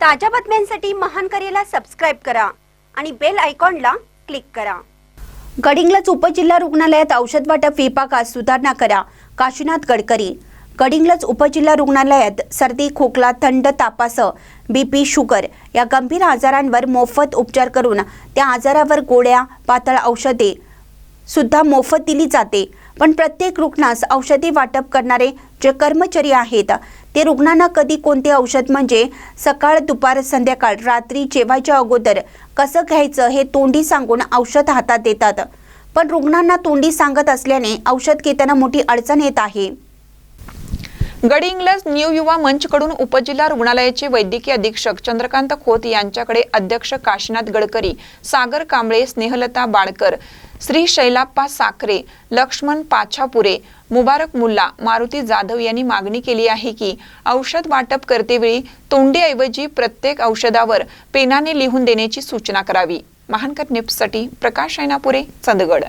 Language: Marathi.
ताज्या बातम्यांसाठी महान करेला सबस्क्राईब करा आणि बेल आयकॉनला क्लिक करा. गडिंगलज उपजिल्हा रुग्णालयात औषध वाटप विभागात सुधारणा करा काशीनाथ गडकरी. गडिंगलज उपजिल्हा रुग्णालयात सर्दी खोकला थंड तापासह बीपी शुगर या गंभीर आजारांवर मोफत उपचार करून त्या आजारावर गोळ्या पातळ औषधे सुद्धा मोफत दिली जाते. पण प्रत्येक रुग्णास औषधी वाटप करणारे जे कर्मचारी आहेत ते रुग्णांना कधी कोणते औषध म्हणजे सकाळ दुपार संध्याकाळ रात्री जेवायच्या अगोदर कसं घ्यायचं हे तोंडी सांगून औषध हातात देतात पण रुग्णांना तोंडी सांगत असल्याने औषध घेताना मोठी अडचण येत आहे. गडिंग्लज न्यू युवा मंचकडून उपजिल्हा रुग्णालयाचे वैद्यकीय अधीक्षक चंद्रकांत खोत यांच्याकडे अध्यक्ष काशीनाथ गडकरी सागर कांबळे स्नेहलता बाळकर श्री शैलाप्पा साखरे लक्ष्मण पाछापुरे मुबारक मुल्ला मारुती जाधव यांनी मागणी केली आहे की औषध वाटप करतेवेळी तोंडीऐवजी प्रत्येक औषधावर पेनाने लिहून देण्याची सूचना करावी. महानकर निप्ससाठी प्रकाश ऐनापुरे चंदगड.